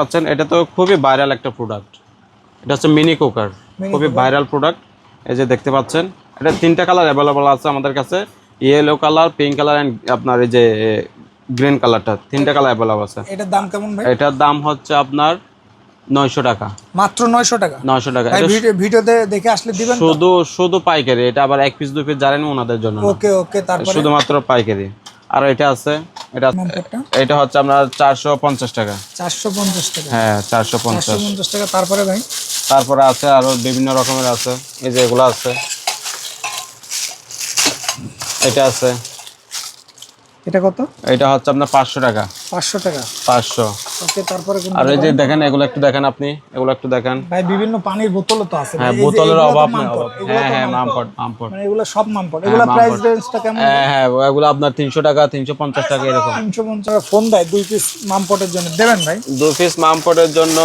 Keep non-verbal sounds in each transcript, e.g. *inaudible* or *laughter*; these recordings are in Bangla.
পাচ্ছেন এটা তো খুবই ভাইরাল একটা প্রোডাক্ট এটা হচ্ছে মিনি কুকার খুবই ভাইরাল প্রোডাক্ট এই যে দেখতে পাচ্ছেন এটা তিনটা কালার অ্যাভেলেবল আছে আমাদের কাছে। Yellow colour pink colour and আপনার এই যে গ্রিন কালারটা তিনটা কালার অ্যাভেলেবল আছে। এটার দাম কেমন ভাই? এটার দাম হচ্ছে আপনার নয়শো টাকা। মাত্র নয়শো টাকা? নয়শো টাকা। ভিডিওতে দেখে আসলে দিবেন শুধু শুধু পাইকারি এটা আবার এক পিস দুই পিস জানেন ওনাদের জন্য। ওকে ওকে তারপরে? শুধুমাত্র পাইকারি। আর এটা আছে এটা এটা হচ্ছে আপনার চারশো পঞ্চাশ টাকা। চারশো পঞ্চাশ টাকা? হ্যাঁ চারশো পঞ্চাশ। পঞ্চাশ টাকা তারপরে ভাই? তারপরে আছে আরও বিভিন্ন রকমের আছে এই যে এগুলো আছে। এটা আছে। এটা কত? এটা হচ্ছে আপনার পাঁচশো টাকা। পাঁচশো টাকা। পাঁচশো। ওকে তারপরে কোন আর এই যে দেখেন এগুলো একটু দেখেন আপনি এগুলো একটু দেখেন। ভাই বিভিন্ন পানির বোতলও তো আছে। হ্যাঁ বোতলের অভাব অভাব হ্যাঁ হ্যাঁ মামপট। মামপট মানে এগুলো সব মামপট। এগুলো প্রাইস রেঞ্জটা কেমন হ্যাঁ হ্যাঁ এগুলো আপনার তিনশো টাকা তিনশো পঞ্চাশ টাকা এরকম। তিনশো পঞ্চাশ টাকা ফোন দেয় দুই পিস মামপটের জন্য। দেবেন ভাই? দু পিস মামপটের জন্য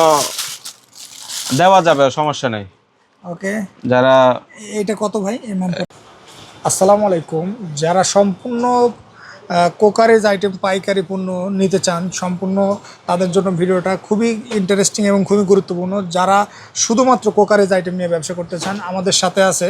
দেওয়া যাবে সমস্যা নেই। ওকে। যারা এইটা কত ভাই এই মামপট? আসসালামু আলাইকুম। যারা সম্পূর্ণ কোকারেজ আইটেম পাইকারি পণ্য নিতে চান সম্পূর্ণ তাদের জন্য ভিডিওটা খুবই ইন্টারেস্টিং এবং খুবই গুরুত্বপূর্ণ। যারা শুধুমাত্র কোকারেজ আইটেম নিয়ে ব্যবসা করতে চান আমাদের সাথে আছে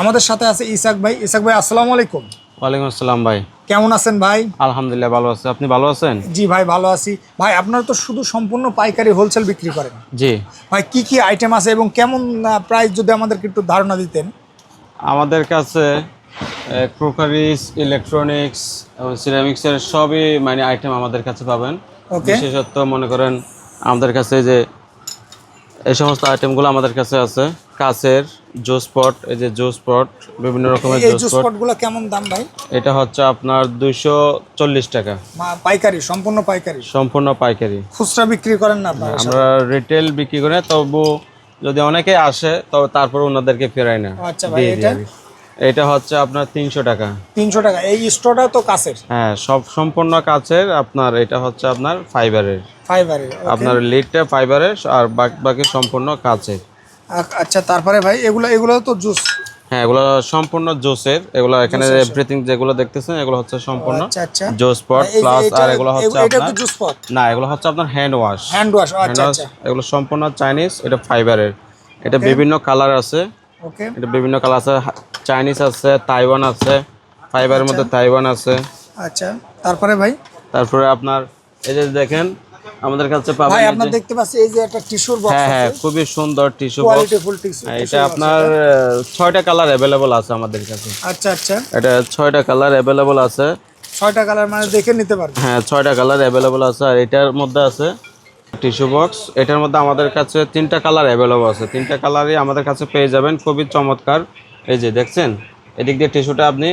আমাদের সাথে আছে ইসাক ভাই। ইসাক ভাই আসসালামু আলাইকুম। ওয়ালাইকুম আসসালাম ভাই। কেমন আছেন ভাই? আলহামদুলিল্লাহ ভালো আছে। আপনি ভালো আছেন? জি ভাই ভালো আছি। ভাই আপনারা তো শুধু সম্পূর্ণ পাইকারি হোলসেল বিক্রি করেন। জি। ভাই কি কি আইটেম আছে এবং কেমন প্রাইস যদি আমাদেরকে একটু ধারণা দিতেন? আমাদের কাছে ক্রোকারিস ইলেকট্রনিক্স এবং সিরামিক্সের সবই মানে আইটেম আমাদের কাছে পাবেন। বিশেষত মনে করেন আমাদের কাছে যে এই সমস্ত আইটেমগুলো আমাদের কাছে আছে। কাচের জুস পট এই যে জুস পট বিভিন্ন রকমের জুস পট। পটগুলো কেমন দাম ভাই? এটা হচ্ছে আপনার দুইশো চল্লিশ টাকা। পাইকারি সম্পূর্ণ পাইকারি? সম্পূর্ণ পাইকারি। খুচরা বিক্রি করেন না আমরা রিটেল বিক্রি করে তবু যদি অনেকে আসে তবে তারপর ওনাদেরকে ফেরাই না। আচ্ছা ভাই এটা। এটা হচ্ছে আপনার তিনশো টাকা। তিনশো টাকা। এই স্টোরটা তো কাছের? হ্যাঁ সব সম্পূর্ণ কাচের আপনার এটা হচ্ছে আপনার ফাইবারের। ফাইবারের আপনার লিডটা ফাইবারের আর বাকি বাকি সম্পূর্ণ কাচের আচ্ছা তারপরে ভাই এগুলো এগুলো তো জুস? হ্যাঁ এগুলো সম্পূর্ণ জোসের। এগুলো এখানে এভরিথিং যেগুলো দেখতেছেন এগুলো হচ্ছে সম্পূর্ণ আচ্ছা আচ্ছা। জোস পট প্লাস আর এগুলো হচ্ছে আপনার না এগুলো হচ্ছে আপনার হ্যান্ড ওয়াশ হ্যান্ড ওয়াশ এগুলো সম্পূর্ণ চাইনিজ এটা ফাইবারের। এটা বিভিন্ন কালার আছে। ওকে এটা বিভিন্ন কালার আছে চাইনিজ আছে তাইওয়ান আছে ফাইবারের মধ্যে তাইওয়ান আছে। আচ্ছা। তারপরে ভাই? তারপরে আপনার এই যে দেখেন আমাদের কাছে পাবেন ভাই আপনার দেখতে পাচ্ছি এই যে একটা টিস্যুর বক্স হ্যাঁ হ্যাঁ আছে। খুবই সুন্দর tissue box quality full tissue এটা আপনার আহ, ছয়টা কালার অ্যাভেলেবল আছে আমাদের কাছে। আচ্ছা আচ্ছা। এটা ছয়টা কালার অ্যাভেলেবল আছে। ছয়টা কালার মানে দেখে নিতে পারবেন। হ্যাঁ ছয়টা কালার অ্যাভেলেবল আছে আর এটার মধ্যে আছে টিস্যু বক্স। এটার মধ্যে আমাদের কাছে তিনটা কালার অ্যাভেলেবল আছে। তিনটা কালারই আমাদের কাছে পেয়ে যাবেন। খুবই চমৎকার। এই যে দেখছেন? এদিক দিয়ে টিস্যুটা আপনি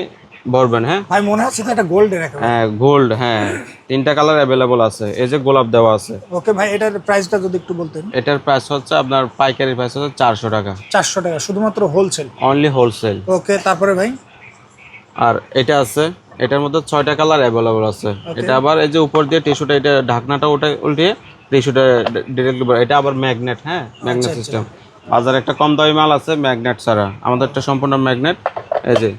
ভরবেন হ্যাঁ? ভাই মনে হচ্ছে গোল্ডের একেবারে হ্যাঁ গোল্ড হ্যাঁ। তিনটা কালার অ্যাভেলেবল আছে। এই যে গোলাপ দেওয়া আছে। ওকে ভাই এটার প্রাইসটা যদি একটু বলতেন। এটার প্রাইস হচ্ছে আপনার পাইকারি প্রাইস হচ্ছে চারশো টাকা। চারশো টাকা শুধুমাত্র হোলসেল অনলি হোলসেল ওকে তারপরে ভাই? আর এটা আছে। এটার মধ্যে ছয়টা কালার অ্যাভেলেবল আছে। এটা আবার এই যে উপর দিয়ে টিস্যুটা এটা ঢাকনাটা ওটা উল্টিয়ে টিস্যুটা ডিরেক্টলি এটা আবার ম্যাগনেট হ্যাঁ? ম্যাগনেট সিস্টেম বাজারে একটা কম দামি মাল আছে ম্যাগনেট ছাড়া। সম্পূর্ণ ম্যাগনেট এই যে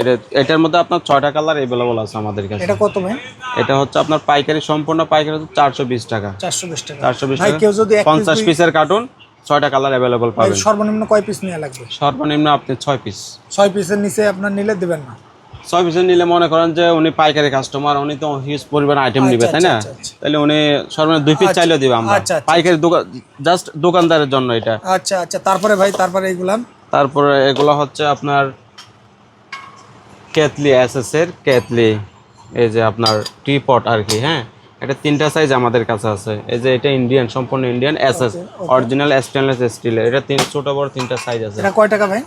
এটা এটার মধ্যে আপনার ছয়টা কালার অ্যাভেলেবল আছে আমাদের কাছে। এটা কত ভাই? এটা হচ্ছে আপনার পাইকারি সম্পূর্ণ পাইকারি হচ্ছে চারশো বিশ টাকা। চারশো বিশ টাকা। চারশো বিশ টাকা। কেউ যদি পঞ্চাশ পিসের কার্টুন ছয়টা কালার অ্যাভেলেবল পাবেন। সর্বনিম্ন কয় পিস নেওয়া লাগবে? সর্বনিম্ন আপনি ছয় পিস ছয় পিসের নিচে আপনার নিলে দেবেন না। ছয় পিসের নিলে মনে করেন যে উনি পাইকারি কাস্টমার উনি তো হিউজ পরিমাণ আইটেম নিবে তাই না? আচ্ছা, আচ্ছা। তাহলে উনি সর্বনিম্ন দুই পিস চাইলেও দিবে আমরা। আচ্ছা, আচ্ছা, পাইকারি দোকান জাস্ট দোকানদারের জন্য এটা। আচ্ছা আচ্ছা তারপরে ভাই তারপরে এগুলা তারপরে এগুলো হচ্ছে আপনার ক্যাথলি এস এর ক্যাথলি এই যে আপনার টি পট আর কি হ্যাঁ? এটা তিনটা সাইজ আমাদের কাছে আছে। এই যে এটা ইন্ডিয়ান সম্পূর্ণ Indian SS original stainless steel এটা তিন ছোট বড় তিনটা সাইজ আছে। এটা কয় টাকা ভাই?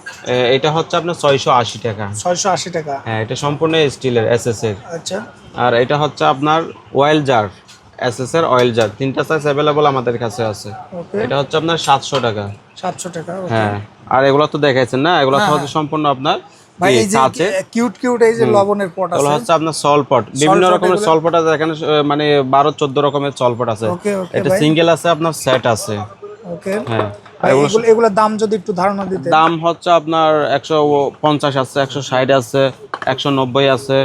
এটা হচ্ছে আপনার ছয়শো আশি টাকা। ছয়শো আশি টাকা। হ্যাঁ এটা সম্পূর্ণ স্টিলের এসএস এর। আচ্ছা। আর এটা হচ্ছে আপনার অয়েল জার এসএস এর অয়েল জার তিনটা সাইজ অ্যাভেলেবল আমাদের কাছে আছে। ওকে এটা হচ্ছে আপনার সাতশো টাকা। সাতশো টাকা হ্যাঁ আর এগুলো তো দেখাইছেন না? এগুলো তো হচ্ছে সম্পূর্ণ আপনার ভাই এই যে কাঁচের কিউট কিউট এই যে লবণের পট আছে। হচ্ছে আপনার সলপট বিভিন্ন রকমের সলপট আছে। এখানে মানে রকমের সলপট আছে। এটা সিঙ্গেল আছে আপনার সেট আছে। ওকে হ্যাঁ। এগুলোর দাম যদি একটু ধারণা দিতে দাম হচ্ছে আপনার একশো পঞ্চাশ আছে আছে একশো নব্বই আছে।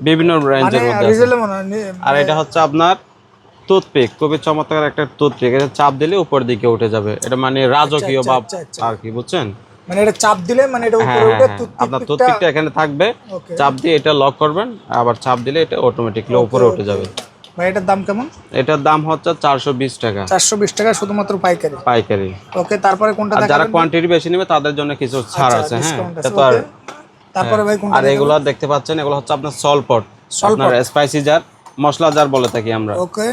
বিভিন্ন রেঞ্জের মধ্যে মনে নি- আর এটা হচ্ছে আপনার টুথপিক খুবই চমৎকার একটা টুথপিক এটা চাপ দিলে উপর দিকে উঠে যাবে। এটা মানে রাজকীয় আচ্ছা, বা আচ্ছা, আচ্ছা। আর কি বুঝছেন? মানে এটা চাপ দিলে মানে এটা হ্যাঁ উপরে হ্যাঁ উঠে হ্যাঁ। আপনার টুথপিকটা এখানে থাকবে। চাপ দিয়ে এটা লক করবেন আবার চাপ দিলে এটা অটোমেটিকলি উপরে উঠে যাবে। ভাই এটার দাম কেমন? এটার দাম হচ্ছে চারশো বিশ টাকা। চারশো বিশ টাকা শুধুমাত্র পাইকারি? পাইকারি। ওকে তারপরে কোনটা যারা কোয়ান্টিটি বেশি নেবে তাদের জন্য কিছু ছাড় আছে হ্যাঁ। আর তারপরে ভাই কোনটা আর এগুলো দেখতে পাচ্ছেন এগুলো হচ্ছে আপনার সলপট। আপনার স্পাইসি জার মশলা জার বলে থাকি আমরা। ওকে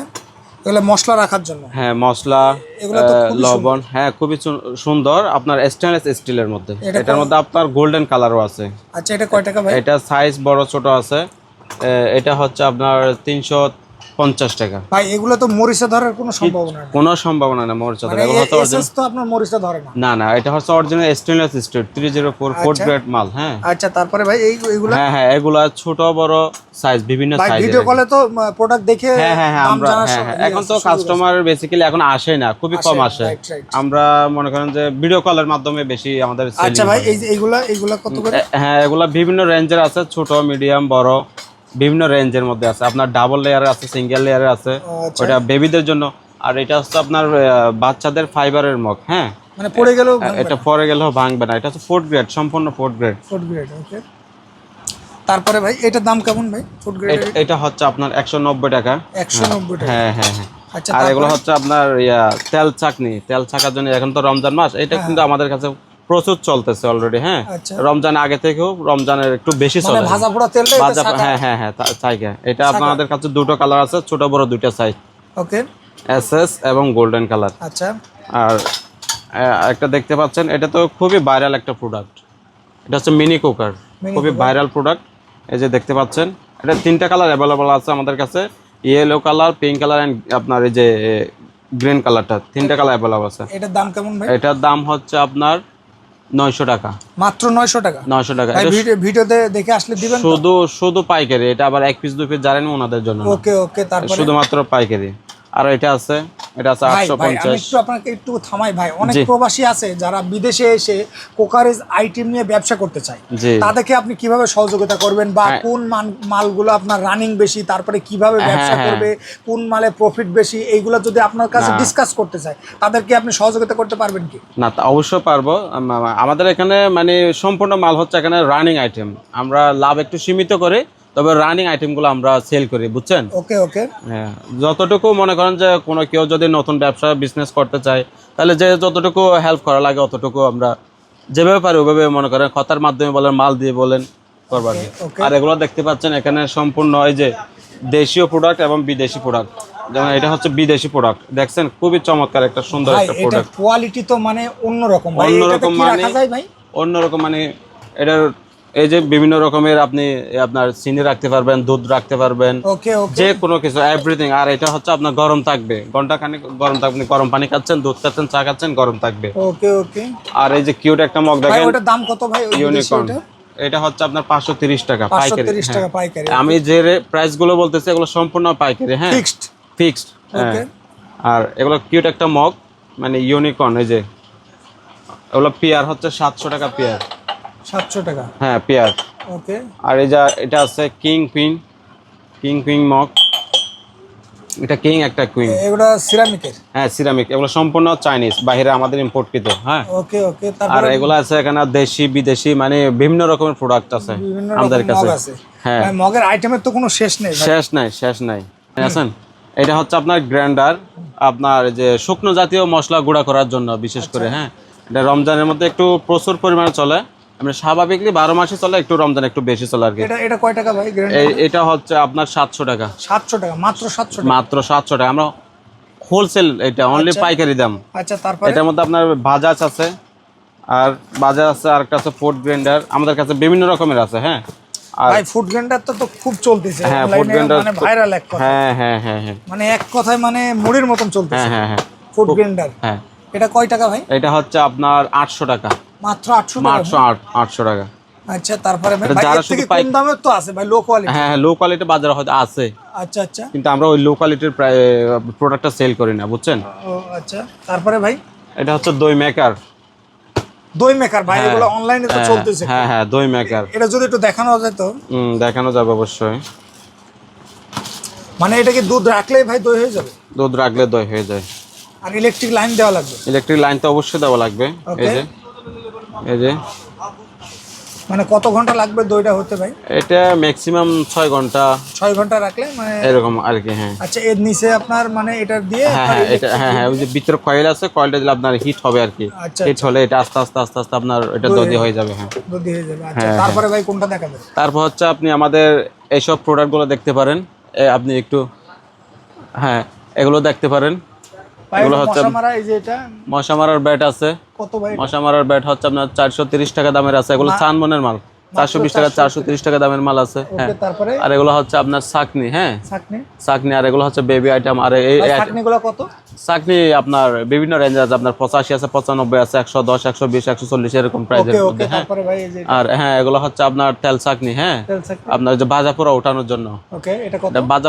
এগুলো মশলা রাখার জন্য? হ্যাঁ মশলা লবণ হ্যাঁ খুবই সুন্দর। আপনার স্টেনলেস স্টিলের মধ্যে। এটার মধ্যে আপনার গোল্ডেন কালারও আছে। আচ্ছা এটা কয় টাকা ভাই? এটা সাইজ বড় ছোট আছে। এটা হচ্ছে আপনার তিনশো পঞ্চাশ টাকা। ভাই এগুলো তো মরিচা ধরার কোনো সম্ভাবনা নেই। কোনো সম্ভাবনা না মরিচা মানে এগুলো হচ্ছে তো আপনার মরিচা ধরে না। না না এটা হচ্ছে original stainless steel three zero four fourth grade মাল হ্যাঁ। আচ্ছা তারপরে ভাই এই এইগুলো হ্যাঁ হ্যাঁ এগুলা ছোট বড় সাইজ বিভিন্ন ভাই সাইজ ভিডিও কলে তো প্রোডাক্ট দেখে হ্যাঁ হ্যাঁ হ্যাঁ আমরা হ্যাঁ হ্যাঁ ইয়ে এখন তো কাস্টমার বেসিক্যালি এখন আসে না খুবই কম আসে। আমরা মনে করেন যে ভিডিও কলের মাধ্যমে বেশি আমাদের আচ্ছা ভাই এই যে কত করে? হ্যাঁ এগুলা বিভিন্ন রেঞ্জের আছে ছোট মিডিয়াম বড়। বিভিন্ন রেঞ্জের মধ্যে আছে। আপনার ডাবল লেয়ারের আছে সিঙ্গেল লেয়ারের আছে। আচ্ছা। ওটা বেবিদের জন্য। আর এটা হচ্ছে আপনার বাচ্চাদের ফাইবারের মগ হ্যাঁ? মানে পড়ে গেলেও এটা পরে গেলেও ভাঙবে না। এটা হচ্ছে ফোর্থ গ্রেড সম্পূর্ণ fourth grade food grade okay তারপরে ভাই এটার দাম কেমন ভাই? ফুড গ্রেড এটা হচ্ছে আপনার একশো নব্বই টাকা। একশো নব্বই টাকা। হ্যাঁ হ্যাঁ হ্যাঁ। আচ্ছা আর এগুলো হচ্ছে আপনার তেল চাকনি। তেল চাকার জন্য এখন তো রমজান মাস। এটা কিন্তু আমাদের কাছে প্রচুর চলতেছে অলরেডি হ্যাঁ? আচ্ছা। রমজান আগে থেকেও রমজানের একটু বেশি মানে চলে। ভাজা পোড়া হ্যাঁ হ্যাঁ হ্যাঁ এটা আপনাদের কাছে দুটো কালার আছে ছোট বড় দুইটা সাইজ ওকে। এসএস এবং গোল্ডেন কালার। আচ্ছা। আর একটা দেখতে পাচ্ছেন এটা তো খুবই ভাইরাল একটা প্রোডাক্ট এটা হচ্ছে মিনি কুকার খুবই ভাইরাল প্রোডাক্ট এই যে দেখতে পাচ্ছেন এটা তিনটা কালার অ্যাভেলেবল আছে আমাদের কাছে। Yellow colour pink colour and আপনার এই যে গ্রিন কালারটা তিনটা কালার অ্যাভেলেবল আছে। এটার দাম কেমন ভাই? এটার দাম হচ্ছে আপনার নয়শো টাকা। মাত্র নয়শো টাকা? নয়শো টাকা। ভাই ভিডিও ভিডিওতে দেখে আসলে দিবেন শুধু শুধু পাইকারি এটা আবার এক পিস দুই পিস জানেন ওনাদের জন্য ওকে ওকে তারপরে? শুধুমাত্র পাইকারি। আর এটা আছে এটা আছে ভাই আটশো ভাই আমি পঞ্চাশ। একটু আপনাকে একটু থামাই ভাই। অনেক প্রবাসী আছে যারা বিদেশে এসে কোকারেজ আইটেম নিয়ে ব্যবসা করতে চায়। তাদেরকে আপনি কীভাবে সহযোগিতা করবেন বা হ্যাঁ। কোন মালগুলো আপনার রানিং বেশি তারপরে কীভাবে ব্যবসা হ্যাঁ। করবে কোন মালে প্রফিট বেশি এইগুলো যদি আপনার কাছে ডিসকাস করতে চায় তাদেরকে আপনি সহযোগিতা করতে পারবেন কি? না তা অবশ্যই পারব। আমাদের এখানে মানে সম্পূর্ণ মাল হচ্ছে এখানে রানিং আইটেম আমরা লাভ একটু সীমিত করে তবে রানিং আইটেমগুলো আমরা সেল করি বুঝছেন? ওকে ওকে হ্যাঁ যতটুকু মনে করেন যে কোনো কেউ যদি নতুন ব্যবসা বিজনেস করতে চায় তাহলে যে যতটুকু হেল্প করা লাগে অতটুকু আমরা যেভাবে পারি ওভাবে মনে করেন কথার মাধ্যমে বলেন মাল দিয়ে বলেন করবার আর এগুলো দেখতে পাচ্ছেন এখানে সম্পূর্ণ এই যে দেশীয় প্রোডাক্ট এবং বিদেশি প্রোডাক্ট যেমন এটা হচ্ছে বিদেশি প্রোডাক্ট দেখছেন? খুবই চমৎকার একটা সুন্দর একটা প্রোডাক্ট কোয়ালিটি তো মানে অন্যরকম। অন্যরকম মানে রাখা যায় ভাই? অন্যরকম মানে এটার এই যে বিভিন্ন রকমের আপনি আপনার চিনি রাখতে পারবেন দুধ রাখতে পারবেন যে কোনো কিছু এভরিথিং আর এটা হচ্ছে আপনার গরম থাকবে। ঘণ্টা খানিক গরম থাকবে। গরম পানি খাচ্ছেন দুধ খাচ্ছেন চা খাচ্ছেন গরম থাকবে। ওকে ওকে আর এই যে কিউট একটা মগ দেখেন ওটার দাম কত ভাই? ইউনিকর্ন এটা হচ্ছে আপনার পাঁচশো তিরিশ টাকা 530 পাইকারি। টাকা হ্যাঁ। পাইকারি আমি যে প্রাইসগুলো বলতেছি এগুলো সম্পূর্ণ পাইকারি হ্যাঁ। ফিক্সড ফিক্সড ওকে আর এগুলো কিউট একটা মগ মানে ইউনিকর্ন এই যে। এগুলো পেয়ার হচ্ছে সাতশো টাকা পেয়ার। সাতশো টাকা। হ্যাঁ পেয়ার। ওকে। আর এই যা এটা আছে কিং কিং মগ। এটা কিং একটা কুইন। এগুলা সিরামিকের? হ্যাঁ সিরামিক। এগুলো সম্পূর্ণ চাইনিজ বাইরে আমাদের ইম্পোর্টকৃত হ্যাঁ। ওকে ওকে। আর এগুলো আছে এখানে দেশি বিদেশি মানে বিভিন্ন রকমের প্রোডাক্ট আছে আমাদের কাছে। হ্যাঁ। মগের আইটেমের তো কোনো শেষ নেই শেষ নাই শেষ নাই। আছেন? এটা হচ্ছে আপনার গ্রাইন্ডার আপনার যে শুকনো জাতীয় মশলা গুঁড়া করার জন্য বিশেষ করে আচ্ছা। হ্যাঁ। এটা রমজানের মধ্যে একটু প্রচুর পরিমাণে চলে। আমরা স্বাভাবিকলি বারো মাসে চলে একটু রমজান একটু বেশি চলে আর কি। এটা এটা কয় টাকা ভাই গ্রাইন্ডার এটা হচ্ছে আপনার সাতশো টাকা। সাতশো টাকা মাত্র সাতশো টাকা? মাত্র সাতশো টাকা। আমরা হোলসেল এটা অনলি পাইকারি দাম। আচ্ছা তারপরে? এটার মধ্যে আপনার বাজাজ আছে আর বাজাজ আছে আর একটা আছে ফুড গ্রাইন্ডার আমাদের কাছে বিভিন্ন রকমের আছে হ্যাঁ? আর ভাই ফুড গ্রাইন্ডার তো খুব চলতেছে। হ্যাঁ, ফুড grinder মানে ভাইরাল এক কথা হ্যাঁ হ্যাঁ হ্যাঁ হ্যাঁ। মানে এক কথায় মানে মুড়ির মতন চলতেছে। হ্যাঁ হ্যাঁ হ্যাঁ। ফুড গ্রাইন্ডার হ্যাঁ। এটা কয় টাকা ভাই? এটা হচ্ছে আপনার আটশো টাকা। মাত্র আটশো আটশো আটশো টাকা। আচ্ছা তারপরে যারা শুধু কম দামের তো আছে ভাই লো কোয়ালিটি হ্যাঁ হ্যাঁ লো কোয়ালিটি বাজারে হয়তো আছে। আচ্ছা আচ্ছা। কিন্তু আমরা ওই লো কোয়ালিটির প্রোডাক্টটা সেল করি না বুঝছেন? ও আচ্ছা। তারপরে ভাই? এটা হচ্ছে দই মেকার দই মেকার ভাই এগুলো অনলাইনে তো চলতেছে। হ্যাঁ হ্যাঁ দই মেকার এটা যদি একটু দেখানো যায় তো? দেখানো যাবে অবশ্যই। মানে এটা কি দুধ রাখলেই ভাই দই হয়ে যাবে? দুধ রাখলে দই হয়ে যায়। আর ইলেকট্রিক লাইন দেওয়া লাগবে। ইলেকট্রিক লাইন তো অবশ্যই দেওয়া লাগবে। এই যে এই যে। মানে কত ঘণ্টা লাগবে দইটা হতে ভাই? এটা ম্যাক্সিমাম ছয় ঘণ্টা। ছয় ঘণ্টা রাখলে মানে এরকম আর কি হ্যাঁ। আচ্ছা এর নিচে আপনার মানে এটা দিয়ে হ্যাঁ হ্যাঁ এটা হ্যাঁ হ্যাঁ ওই যে ভিতরে কয়েল আছে কয়েলটা দিলে আপনার হিট হবে আর কি। আচ্ছা, হিট হলে এটা আস্তে আস্তে আস্তে আস্তে আপনার এটা দদি হয়ে যাবে হ্যাঁ। দুধ হয়ে যাবে আচ্ছা। হ্যাঁ, তারপরে ভাই কোনটা দেখাবে তারপর হচ্ছে আপনি আমাদের এইসব প্রোডাক্টগুলো দেখতে পারেন। আপনি একটু হ্যাঁ এগুলো দেখতে পারেন। এগুলো হচ্ছে- মশা মারার ব্যাট আছে। মশা মারার ব্যাট হচ্ছে আপনার চারশো তিরিশ টাকা দামের আছে। এগুলো সানমনের মাল। চারশো বিশ টাকা চারশো তিরিশ টাকা। দামের মাল আছে। হ্যাঁ। আর এগুলো হচ্ছে আপনার সাকনি হ্যাঁ। সাকনি আর এগুলো হচ্ছে বেবি আইটেম আর এই এই কত? চাকনি আপনার বিভিন্ন রেঞ্জ আছে আপনার পঁচাশি আছে পঁচানব্বই আছে একশো দশ একশো বিশ একশো চল্লিশ এরকম প্রাইজের মধ্যে হ্যাঁ? আর হ্যাঁ এগুলো হচ্ছে আপনার তেল চাকনি হ্যাঁ? আপনার যে ভাজা পোড়া ওঠানোর জন্য।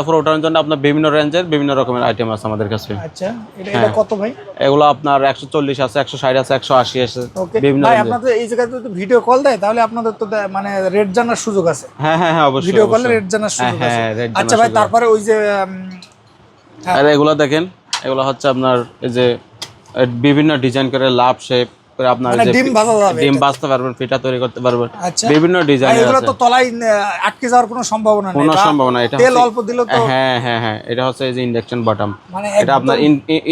পোড়া ওঠানোর জন্য আপনার বিভিন্ন রেঞ্জের বিভিন্ন রকমের আইটেম আছে আমাদের কাছে। আচ্ছা হ্যাঁ। কত ভাই? এগুলো আপনার একশো চল্লিশ আছে একশো ষাট আছে একশো আশি আছে বিভিন্ন এই জায়গাতে ভিডিও কল দেয় তাহলে আপনাদের তো মানে রেট জানার সুযোগ আছে। হ্যাঁ হ্যাঁ হ্যাঁ অবশ্যই ভিডিও কলে রেট জানার সুযোগ হ্যাঁ, আছে। হ্যাঁ, আচ্ছা ভাই তারপরে ওই যে। আর এগুলো দেখেন এগুলো হচ্ছে আপনার এই যে বিভিন্ন ডিজাইন করে লাভ শেপ করে আপনার মানে ডিম ভাজা যাবে ডিম বাঁচতে পারবেন পিঠা তৈরি করতে পারবেন। আচ্ছা। বিভিন্ন ভাই, ডিজাইন এগুলো তো তলায় আটকে যাওয়ার কোনো সম্ভাবনা নেই কোনো সম্ভাবনা এটা তেল অল্প দিলেও তো হ্যাঁ হ্যাঁ হ্যাঁ এটা হচ্ছে এই যে ইন্ডাকশন বটম মানে এটা আপনার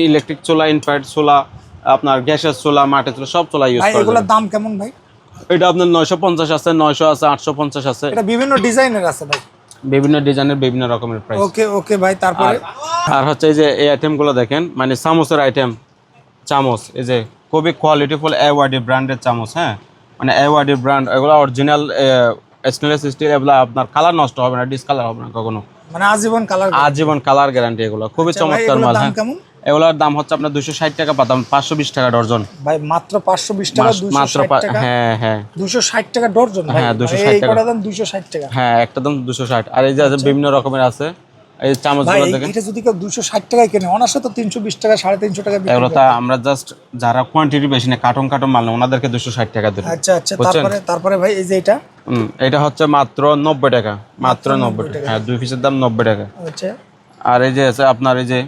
ইলেকট্রিক চুলা আপনার গ্যাসের চুলা মাটির চুলা সব চুলা ইউজ করা এগুলোর দাম কেমন ভাই? এটা আপনার নয়শো পঞ্চাশ আছে নয়শো আছে আটশো পঞ্চাশ আছে। এটা বিভিন্ন ডিজাইনের আছে ভাই। বিভিন্ন ডিজাইনের বিভিন্ন রকমের প্রাইস ওকে ওকে ভাই তারপরে? আর হচ্ছে এই যে এই আইটেমগুলো দেখেন মানে চামচের আইটেম চামচ এই যে খুবই কোয়ালিটিফুল এওয়ার্ডি ব্র্যান্ডের চামচ হ্যাঁ? মানে এওয়ার্ডি ব্র্যান্ড এগুলো অরিজিনাল স্টেনলেস স্টিল এগুলো আপনার কালার নষ্ট হবে না ডিসকালার হবে না কখনো। মানে আজীবন কালার আজীবন কালার গ্যারান্টি এগুলো খুবই আচ্ছা চমৎকার মাল হ্যাঁ? এগুলোর দাম হচ্ছে আপনার দুশো ষাট টাকা পাতাম পাঁচশো বিশ টাকা ডর্জন। ভাই মাত্র পাঁচশো বিশ টাকা মাত্র ষাট হ্যাঁ হ্যাঁ। দুশো ষাট টাকা ডর্জন হ্যাঁ, 260 এই টাকা। দাম দুশো ষাট টাকা। হ্যাঁ একটা দাম দুশো ষাট। আর এই যে আছে বিভিন্ন রকমের আছে। এই চামচগুলো এই- এটা যদি কেউ দুশো ষাট টাকায় কেনে অনার্সে তো তিনশো বিশ টাকা সাড়ে তিনশো টাকা এগুলো। আমরা জাস্ট যারা কোয়ান্টিটি বেশি না কার্টন কার্টন মাল ওনাদেরকে দুশো ষাট টাকা দেবো। আচ্ছা আচ্ছা তারপরে তারপরে ভাই এই যে এটা? হুম, এটা হচ্ছে মাত্র নব্বই টাকা। মাত্র নব্বই টাকা। হ্যাঁ দুই পিসের দাম নব্বই টাকা। আচ্ছা। আর এই যে আছে আপনার এই যে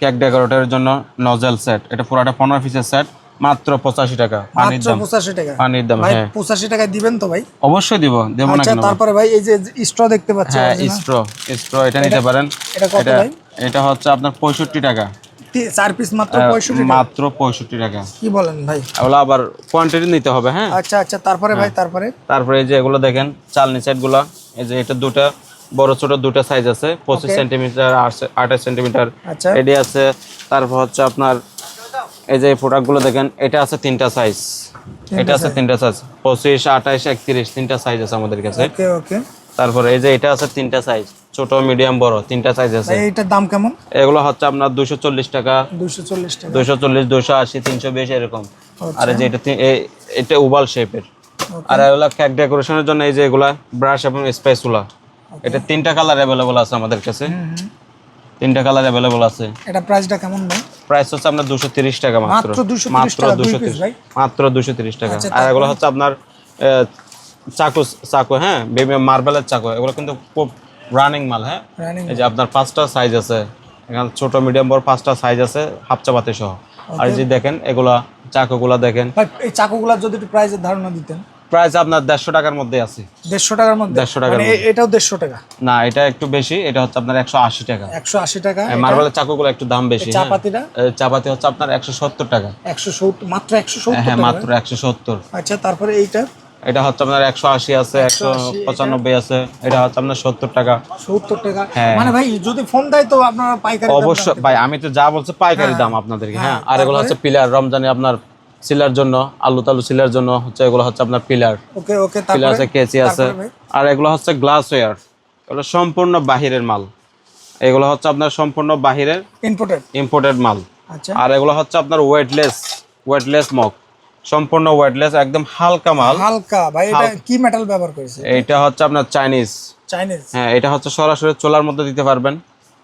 কেক ডেকোরেটরের জন্য নজেল সেট। এটা পুরোটা পনেরো পিসের সেট মাত্র পঁচাশি টাকা পানির দাম। পঁচাশি টাকা। পানির দাম ভাই হ্যাঁ। পঁচাশি টাকায় দিবেন তো ভাই? অবশ্যই দিব দেবো না আচ্ছা তারপরে ভাই এই যে স্ট্র দেখতে পাচ্ছি হ্যাঁ। স্ট্রো স্ট্রো এটা নিতে পারেন। এটা কত এটা ভাই? এটা হচ্ছে আপনার পঁয়ষট্টি টাকা। চার পিস মাত্র হ্যাঁ, পঁয়ষট্টি টাকা। মাত্র পঁয়ষট্টি টাকা। কি বলেন ভাই? এগুলো আবার কোয়ান্টিটি নিতে হবে হ্যাঁ? আচ্ছা আচ্ছা তারপরে ভাই তারপরে? তারপরে এই যে এগুলো দেখেন চালনি সেটগুলো এই যে এটা দুটো। বড় ছোট দুটো সাইজ আছে পঁচিশ সেন্টিমিটার আঠাশ সেন্টিমিটার আচ্ছা। এটি আছে তারপর হচ্ছে আপনার এই যে প্রোডাক্টগুলো দেখেন এটা আছে তিনটা সাইজ এটা আছে তিনটা সাইজ পঁচিশ আঠাইশ একত্রিশ তিনটা সাইজ আছে আমাদের কাছে। ওকে এই যে এটা আছে তিনটা সাইজ ছোট মিডিয়াম বড় তিনটা সাইজ আছে। এইটার দাম কেমন? এগুলো হচ্ছে আপনার দুশো চল্লিশ টাকা। দুশো চল্লিশ টাকা। দুশো চল্লিশ দুশো আশি তিনশো বিশ এরকম। আচ্ছা। আর যে এটা এটা ওভাল শেপের আর এগুলো কেক ডেকোরেশনের জন্য এই যে এগুলা ব্রাশ এবং স্পাইসগুলা এটা তিনটা কালার অ্যাভেলেবল আছে আমাদের কাছে। তিনটা কালার অ্যাভেলেবল আছে। এটা প্রাইসটা কেমন ভাই? প্রাইস হচ্ছে আপনার দুশো তিরিশ টাকা মাত্র। মাত্র 230 মাত্র টাকা, দুই দুশো piece তিরিশ ভাই? মাত্র দুশো তিরিশ টাকা। আচ্ছা, আর এগুলো হচ্ছে আপনার চাকু চাকু হ্যাঁ? বেবি মার্বেলের চাকু। এগুলো কিন্তু খুব রানিং মাল হ্যাঁ? এই যে আপনার পাঁচটা সাইজ আছে। এখানে ছোট মিডিয়াম বড় পাঁচটা সাইজ আছে হাফ চাপাতি সহ। আর যে দেখেন এগুলা চাকুগুলা দেখেন। ভাই এই চাকুগুলার যদি একটু প্রাইসের ধারণা দিতেন। প্রাইস আপনার দেড়শো টাকার মধ্যে আছে। দেড়শো টাকার মধ্যে? 150 টাকার মানে এটাও দেড়শো টাকা? না এটা একটু বেশি এটা হচ্ছে আপনার একশো আশি টাকা। একশো আশি টাকা মার্বেলের চাকুগুলো একটু দাম বেশি হ্যাঁ। চাপাতিটা? চাপাতি হচ্ছে আপনার একশো সত্তর টাকা। একশো সত্তর মাত্র একশো সত্তর হ্যাঁ মাত্র একশো সত্তর। আচ্ছা তারপরে এইটা? এটা হচ্ছে আপনার একশো আশি আছে একশো পঁচানব্বই আছে এটা হচ্ছে আপনার সত্তর টাকা। সত্তর টাকা? হ্যাঁ। মানে ভাই যদি ফোন দেয় তো আপনারা পাইকারি অবশ্যই ভাই আমি তো যা বলছি পাইকারি দাম আপনাদেরকে হ্যাঁ। আর এগুলো হচ্ছে পিলার রমজানে আপনার সিলার জন্য আলু তালু সিলার জন্য হচ্ছে এগুলো হচ্ছে আপনার পিলার। ওকে ওকে পিলার আছে কেচি আছে। আর এগুলো হচ্ছে গ্লাস ওয়ার এগুলো সম্পূর্ণ বাহিরের মাল। এগুলো হচ্ছে আপনার সম্পূর্ণ বাহিরের ইনপুটেড ইম্পোর্টেড মাল। আচ্ছা। আর এগুলো হচ্ছে আপনার ওয়েটলেস ওয়েটলেস মগ সম্পূর্ণ ওয়েটলেস একদম হালকা মাল। হালকা ভাই এটা কি মেটাল ব্যবহার করেছে? এইটা হচ্ছে আপনার চাইনিজ চাইনিজ হ্যাঁ এটা হচ্ছে সরাসরি চোলার মধ্যে দিতে পারবেন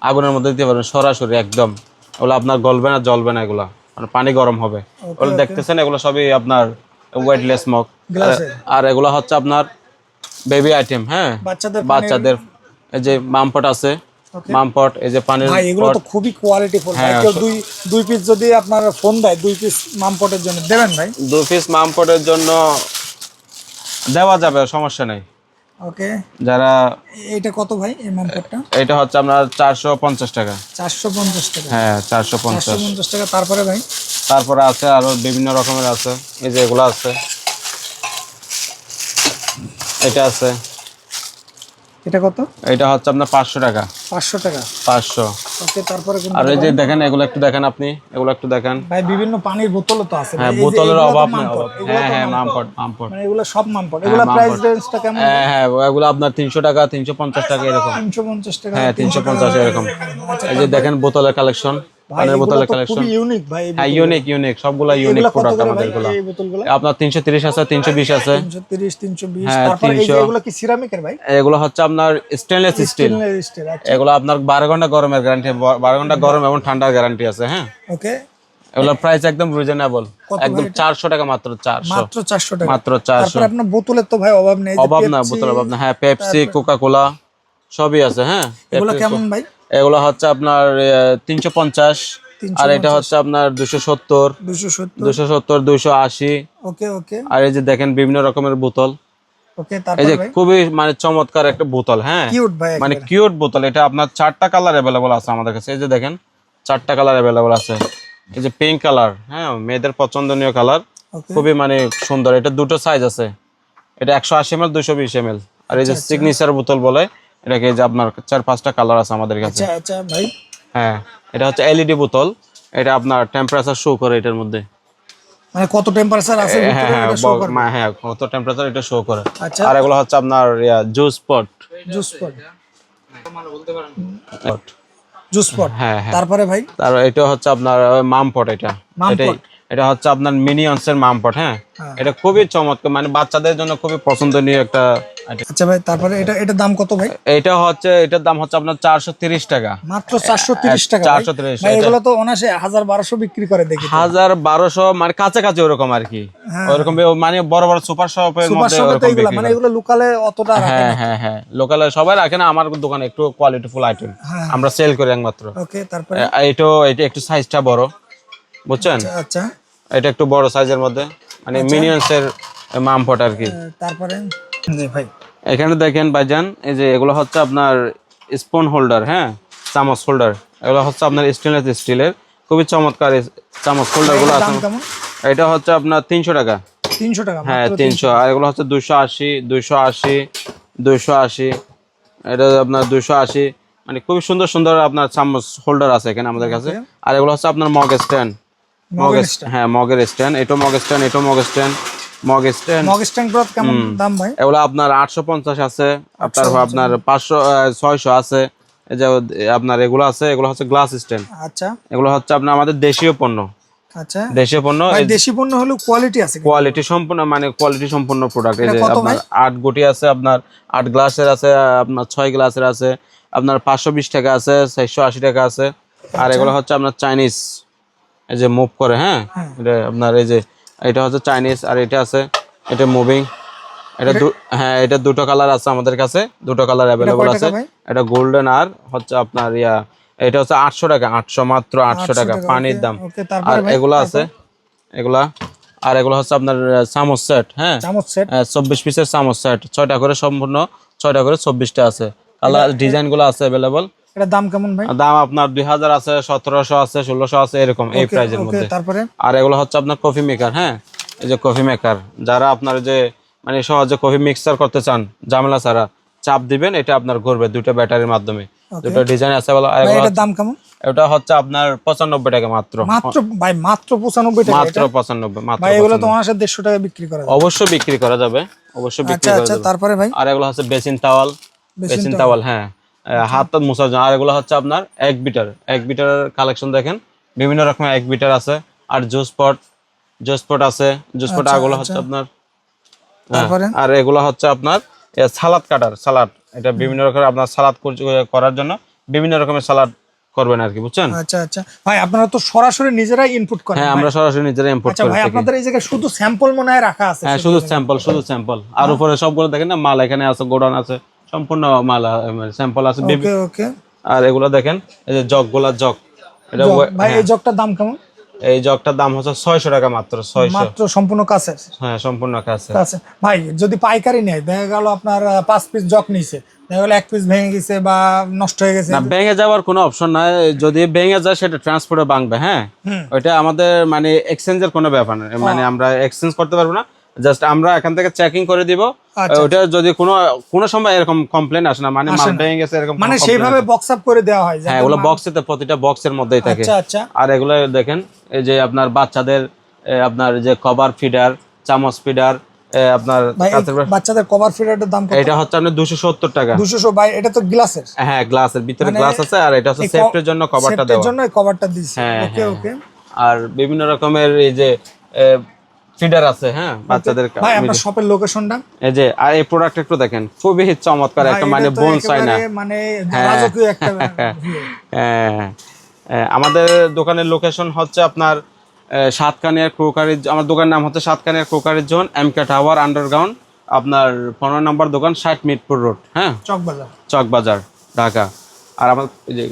আগুনের মধ্যে দিতে পারবেন সরাসরি একদম। ওগুলো আপনার গলবে না জ্বলবে না এগুলা। মানে পানি গরম হবে। ওগুলো দেখতেছেন এগুলো সবই আপনার ওয়েটলেস মগ আর এগুলো হচ্ছে আপনার বেবি আইটেম হ্যাঁ? বাচ্চাদের বাচ্চাদের এই যে মামপট আছে মামপট এই যে পানির ভাই এগুলো তো খুবই কোয়ালিটিফুল ভাই। হ্যাঁ, কেউ দুই দুই পিস যদি আপনার ফোন দেয় দুই পিস মামপটের জন্য দেবেন ভাই? দু পিস মামপটের জন্য দেওয়া যাবে সমস্যা নেই। ওকে। যারা এটা কত ভাই এই মামপটটা এটা হচ্ছে আপনার চারশো পঞ্চাশ টাকা। চারশো পঞ্চাশ টাকা। হ্যাঁ চারশো চারশো পঞ্চাশ পঞ্চাশ টাকা। তারপরে ভাই? তারপরে আছে আরও বিভিন্ন রকমের আছে। এই যে এগুলো আছে। এটা আছে। এটা কত? এটা হচ্ছে আপনার পাঁচশো টাকা। পাঁচশো টাকা। পাঁচশো। ওকে তারপরে কোন আর এই যে দেখেন এগুলো একটু দেখেন আপনি এগুলো একটু দেখেন। ভাই বিভিন্ন পানির বোতল তো আছে। হ্যাঁ বোতলের অভাব নেই অভাব হ্যাঁ হ্যাঁ মামপট। মামপট মানে এগুলো সব মামপট। এগুলো প্রাইস রেঞ্জটা কেমন? হ্যাঁ হ্যাঁ এগুলো আপনার তিনশো টাকা তিনশো পঞ্চাশ টাকা এরকম। তিনশো পঞ্চাশ টাকা। হ্যাঁ তিনশো পঞ্চাশ এরকম। আচ্ছা, এই যে দেখেন বোতলের কালেকশন পানের বোতলের কালেকশন ইউনিক ভাই হ্যাঁ ইউনিক ইউনিক সবগুলা ইউনিক প্রোডাক্ট আমাদেরগুলো আপনার আছে হ্যাঁ, তারপরে এই এগুলো কি সিরামিকের ভাই? এগুলো হচ্ছে আপনার স্টেনলেস স্টিল আচ্ছা। এগুলো আপনার বারো ঘণ্টা গরমের গ্যারান্টি বারো ঘণ্টা গরম এবং ঠান্ডার গ্যারান্টি আছে হ্যাঁ। ওকে। এগুলোর প্রাইস একদম রিজনেবল একদম চারশো টাকা মাত্র চারশো। মাত্র চারশো টাকা। মাত্র চারশো। তারপরে আপনার বোতলের তো ভাই অভাব নেই অভাব না পেপসি, বোতল অভাব না। হ্যাঁ পেপসি কোকা কোলা সবই আছে হ্যাঁ। এগুলো কেমন ভাই? এগুলো হচ্ছে আপনার তিনশো পঞ্চাশ আর এটা হচ্ছে আপনার দুশো সত্তর দুশো সত্তর। দুশো আশি। ওকে ওকে। আর এই যে দেখেন বিভিন্ন রকমের বোতল। এই যে খুবই মানে চমৎকার একটা বোতল হ্যাঁ? মানে কিউট বোতল এটা আপনার চারটা কালার অ্যাভেলেবল আছে আমাদের কাছে। এই যে দেখেন চারটা কালার অ্যাভেলেবল আছে। এই যে পিঙ্ক কালার হ্যাঁ মেয়েদের পছন্দনীয় কালার খুবই মানে সুন্দর এটা দুটো সাইজ আছে। এটা একশো আশি এম এল দুশো বিশ এম এল আর এই যে সিগনেচার বোতল বলে এটাকে যে আপনার চার পাঁচটা কালার আছে আমাদের কাছে। আচ্ছা আচ্ছা ভাই। হ্যাঁ এটা হচ্ছে এলইডি বোতল। এটা আপনার টেম্পারেচার শো করে এটার মধ্যে। মানে কত টেম্পারেচার আছে হ্যাঁ হ্যাঁ হ্যাঁ কত টেম্পারেচার এটা শো করে। আচ্ছা। আর এগুলো হচ্ছে আপনার juice pot juice pot juice pot হ্যাঁ হ্যাঁ। তারপরে ভাই? আর এটা হচ্ছে আপনার মাম পট এটা। মাম এটাই পট। এটা হচ্ছে আপনার মিনিয়ন্স এর মাম পট হ্যাঁ? হ্যাঁ। এটা খুবই চমৎকার মানে বাচ্চাদের জন্য খুবই পছন্দনীয় একটা আচ্ছা ভাই তারপরে এটা এটার দাম কত ভাই? এটা হচ্ছে এটার দাম হচ্ছে আপনার চারশো তিরিশ টাকা। মাত্র চারশো তিরিশ টাকা ভাই। 430 ভাই এগুলো তো অনাসে হাজার বারোশো বিক্রি করে দেখি। হাজার বারোশো মানে কাছাকাছি ওরকম আর কি। হ্যাঁ। ওরকম মানে বড় বড় সুপার শপের মধ্যে এগুলো বিক্রি মানে এগুলো লোকালে অতটা রাখে হ্যাঁ হ্যাঁ হ্যাঁ। লোকালে সবাই রাখে না আমার দোকানে একটু কোয়ালিটিফুল আইটেম হ্যাঁ। আমরা সেল করি একমাত্র। ওকে তারপরে? এটা এটা একটু সাইজটা বড় বুঝছেন? আচ্ছা। এটা একটু বড় সাইজের মধ্যে মানে মিনিয়ন্স এর মামপট আর কি। তারপরে? জি ভাই। এখানে দেখেন ভাইজান এই যে এগুলো হচ্ছে আপনার স্পুন হোল্ডার হ্যাঁ? চামচ হোল্ডার এগুলো হচ্ছে আপনার স্টেনলেস স্টিলের খুবই চমৎকার চামচ হোল্ডারগুলো আছে। এটা হচ্ছে আপনার তিনশো টাকা। তিনশো টাকা হ্যাঁ তিনশো। আর এগুলো হচ্ছে দুশো আশি দুশো আশি দুশো আশি। এটা আপনার দুশো আশি। মানে খুবই সুন্দর সুন্দর আপনার চামচ হোল্ডার আছে এখানে আমাদের কাছে। আর এগুলো হচ্ছে আপনার মগ স্ট্যান্ড হ্যাঁ মগের স্ট্যান্ড। এটা মগ স্ট্যান্ড এটা mug stand. Mug stand mug স্ট্যান্ডগুলো কেমন দাম ভাই? এগুলো আপনার আটশো পঞ্চাশ আছে আপনার পাঁচশো ছয়শো আছে। এই যে আপনার এগুলো আছে এগুলো হচ্ছে গ্লাস স্ট্যান্ড। আচ্ছা। এগুলো হচ্ছে আপনার আমাদের দেশীয় পণ্য। আচ্ছা। দেশীয় পণ্য দেশি কোয়ালিটি আছে কোয়ালিটি সম্পূর্ণ মানে কোয়ালিটি সম্পূর্ণ প্রোডাক্ট এই যে আপনার আট গুটি আছে আপনার আট গ্লাসের আছে আপনার ছয় গ্লাসের আছে আপনার পাঁচশো বিশ টাকা আছে চারশো আশি টাকা আছে। আর এগুলো হচ্ছে আপনার চাইনিজ এই যে মুভ করে হ্যাঁ? এটা আপনার এই যে এটা হচ্ছে চাইনিজ আর এটা আছে এটা মুভিং এটা হ্যাঁ এটা দুটো কালার আছে আমাদের কাছে দুটো কালার অ্যাভেলেবল আছে। এটা গোল্ডেন আর হচ্ছে আপনার ইয়া এটা হচ্ছে আটশো টাকা আটশো মাত্র আটশো টাকা পানির দাম। আর এগুলো আছে এগুলা। আর এগুলো হচ্ছে আপনার চামচ সেট হ্যাঁ? চব্বিশ পিসের চামচ সেট ছয়টা করে সম্পূর্ণ ছয়টা করে চব্বিশটা আছে। কালার ডিজাইনগুলো আছে অ্যাভেলেবল এটার দাম কেমন ভাই? দাম আপনার দুই হাজার আছে সতেরোশো আছে ষোলোশো আছে এরকম এই প্রাইজের ওকে মধ্যে। তারপরে? আর এগুলো হচ্ছে আপনার কফি মেকার হ্যাঁ? এই যে কফি মেকার যারা আপনার যে মানে সহজে কফি মিক্সার করতে চান ঝামেলা ছাড়া চাপ দিবেন এটা আপনার ঘুরবে দুটো ব্যাটারির মাধ্যমে। দুটো ডিজাইন আছে বলো এটার দাম কেমন? এটা হচ্ছে আপনার পঁচানব্বই টাকা মাত্র। মাত্র ভাই মাত্র পঁচানব্বই টাকা মাত্র পঁচানব্বই মাত্র ভাই এগুলো তো অনাসে দেড়শো টাকা বিক্রি করা যায় অবশ্যই বিক্রি করা যাবে অবশ্যই বিক্রি আচ্ছা করা আচ্ছা যাবে। তারপরে ভাই? আর এগুলো হচ্ছে বেসিন তাওয়াল বেসিন তাওয়াল হ্যাঁ। হাত তো মোছার জন্য আর এগুলো হচ্ছে আপনার এক বিটার। এক বিটারের কালেকশন দেখেন। বিভিন্ন রকমের এক বিটার আছে। আর জুস পট জুস পট আছে। জুস পট এগুলো হচ্ছে আপনার হ্যাঁ, আর এগুলো হচ্ছে আপনার সালাদ কাটার সালাদ। এটা বিভিন্ন রকমের আপনার সালাদ করার জন্য বিভিন্ন রকমের সালাদ করবেন আর কি বুঝছেন? আচ্ছা আচ্ছা। ভাই আপনারা তো সরাসরি নিজেরাই ইনপুট করেন হ্যাঁ আমরা সরাসরি নিজেরা ইম্পোর্ট আচ্ছা ভাই আপনাদের এই জায়গায় শুধু স্যাম্পল মনে হয় রাখা আছে হ্যাঁ শুধু স্যাম্পল শুধু স্যাম্পল আর উপরে সবগুলো দেখেন না মাল এখানে আছে গোডাউন আছে। সম্পূর্ণ মাল স্যাম্পল আছে। ওকে ওকে আর এগুলো দেখেন এই যে জগগুলা জগ। এটা জগ। ওয়ে- ভাই হ্যাঁ, এই জগটার দাম কেমন? এই জগটার দাম হচ্ছে ছয়শো টাকা মাত্র ছয়শো। মাত্র সম্পূর্ণ কাছে হ্যাঁ সম্পূর্ণ কাছে আছে ভাই যদি পাইকারি নেয় দেখা গেল আপনার পাঁচ পিস জগ নিছে। দেখা গেল এক পিস ভেঙে গেছে বা নষ্ট হয়ে গেছে। না ভেঙে যাওয়ার কোনো অপশন নাই। যদি ভেঙে যায় সেটা ট্রান্সপোর্টে ভাঙবে হ্যাঁ। ওইটা আমাদের মানে এক্সচেঞ্জের কোনো ব্যাপার না। মানে আমরা এক্সচেঞ্জ করতে পারব না। জাস্ট আমরা এখান থেকে চেকিং করে দিব। আচ্ছা। ওটা যদি কোনো কোনো সময় এরকম কমপ্লেন আসে না মানে মাল ভেঙে গেছে এরকম মানে সেইভাবে বক্স আপ করে দেওয়া হয় হ্যাঁ মা- বক্সেতে প্রতিটা বক্সের মধ্যেই থাকে। আচ্ছা আচ্ছা। আর এগুলো দেখেন এই যে আপনার বাচ্চাদের আপনার যে কভার ফিডার চামচ ফিডার আপনার বাচ্চাদের কভার ফিডারের দাম কত? এটা হচ্ছে আপনার দুশো সত্তর টাকা। দুশো ভাই এটা তো গ্লাসের হ্যাঁ গ্লাসের ভিতরে মানে গ্লাস আছে আর এটা হচ্ছে সেফটির জন্য কভারটা দেওয়া। সেফটির জন্য কভারটা দিছি ওকে ওকে আর বিভিন্ন রকমের এই যে ফিডার আছে হ্যাঁ? বাচ্চাদের ভাই আপনার শপের লোকেশনটা এই যে আর এই প্রোডাক্ট একটু দেখেন খুবই চমৎকার একটা মানে বোন চাই না। মানে রাজকীয় একটা *laughs* হ্যাঁ, হ্যাঁ, আমাদের দোকানের লোকেশন হচ্ছে আপনার সাতকানিয়ার ক্রোকারি আমার দোকানের নাম হচ্ছে সাতকানিয়ার crockery zone M K tower underground আপনার পনেরো নম্বর দোকান ষাট মিটপুর রোড হ্যাঁ? চক বাজার ঢাকা। আর আমার এই যে